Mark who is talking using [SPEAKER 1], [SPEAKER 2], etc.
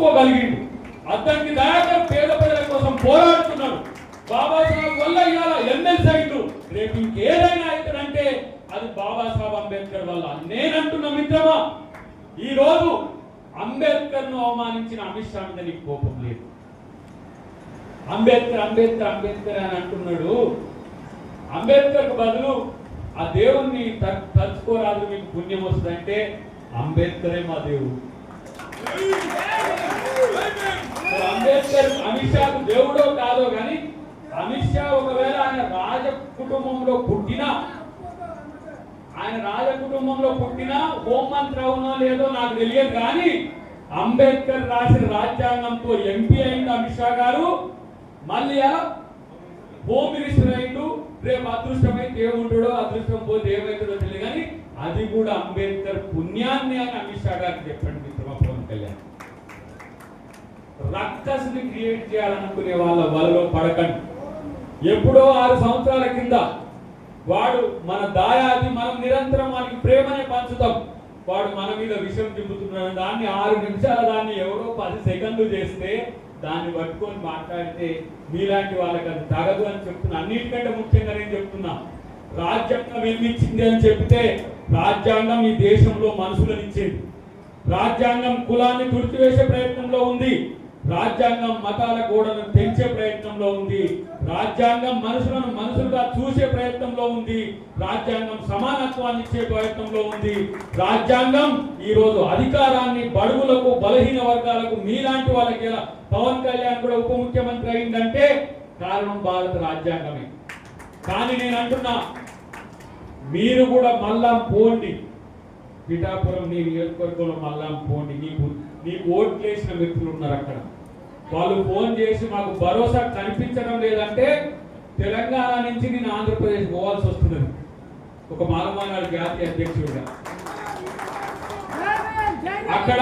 [SPEAKER 1] చదువుకోగలిగిండు అతనికి దయాకర్ పేద ప్రజల కోసం పోరాడుతున్నాడు. బాబాసాహెబ్ వల్ల ఇవాళ ఎమ్మెల్సీ అయిండు రేపు ఇంకేదైనా అవుతాడంటే అది బాబాసాహెబ్ అంబేద్కర్ వల్ల. నేనంటున్న మిత్రమా ఈరోజు రోజు అంబేద్కర్ను అవమానించిన అమిత్ షా మీద నీకు కోపం లేదు. అంబేద్కర్ అంబేద్కర్ అంబేద్కర్ అని అంటున్నాడు. అంబేద్కర్ బదులు ఆ దేవుణ్ణి తలుచుకోరాదు మీకు పుణ్యం వస్తుందంటే అంబేద్కరే మా దేవుడు. అంబేద్కర్ అమిత్ షాకు దేవుడో కాదో కానీ అమిత్ షా ఒకవేళ ఆయన రాజ కుటుంబంలో పుట్టినా ఆయన రాజ కుటుంబంలో పుట్టినా హోంమంత్రి అవునో లేదో నాకు తెలియదు కానీ అంబేద్కర్ రాసిన రాజ్యాంగంతో ఎంపీ అయింది అమిత్ షా గారు. మళ్ళీ హోమ్ మినిస్టర్ అయిండు రేపు అదృష్టమైతే ఏముంటాడో అదృష్టం పోతే ఏమవుతుందో తెలియదు కానీ అది కూడా అంబేద్కర్ పుణ్యాన్ని అని అమిత్ షా గారికి చెప్పండి. రక్కస్ని క్రియేట్ చేయాలనుకునే వాళ్ళ వలలో పడకండి. ఎప్పుడో ఆరు సంవత్సరాల కింద వాడు మన దాయాది మనం నిరంతరం వానికి ప్రేమనే పంచుతాం. వాడు మన మీద విషం చెబుతున్నాడు దాన్ని ఆరు నిమిషాల దాన్ని ఎవరో పది సెకండ్లు చేస్తే దాన్ని పట్టుకొని మాట్లాడితే మీలాంటి వాళ్ళకి అది తగదు అని చెప్తున్నా. అన్నిటికంటే ముఖ్యంగా నేను చెప్తున్నా. రాజ్యాంగం ఏమి ఇచ్చింది అని చెప్తే రాజ్యాంగం ఈ దేశంలో మనుషులను ఇచ్చింది. రాజ్యాంగం కులాన్ని తుడిచివేసే ప్రయత్నంలో ఉంది. రాజ్యాంగం మతాల గోడను తెంచే ప్రయత్నంలో ఉంది. రాజ్యాంగం మనుషులను మనుషులుగా చూసే ప్రయత్నంలో ఉంది. రాజ్యాంగం సమానత్వాన్ని ఇచ్చే ప్రయత్నంలో ఉంది. రాజ్యాంగం ఈరోజు అధికారాన్ని బడుగులకు బలహీన వర్గాలకు మీలాంటి వాళ్ళకి పవన్ కళ్యాణ్ కూడా ఉప ముఖ్యమంత్రి అయిందంటే కారణం భారత రాజ్యాంగమే. కానీ నేను అంటున్నా మీరు కూడా మళ్ళా పోండి. పిఠాపురం నీ నియోజకవర్గంలో మళ్ళా పోండి. నీకు నీకు ఓట్లు వేసిన వ్యక్తులు ఉన్నారు అక్కడ. వాళ్ళు ఫోన్ చేసి మాకు భరోసా కనిపించడం లేదంటే తెలంగాణ నుంచి నేను ఆంధ్రప్రదేశ్ పోవాల్సి వస్తున్నది. ఒక మాలమానాడు జాతీయ అధ్యక్షుడిగా. అక్కడ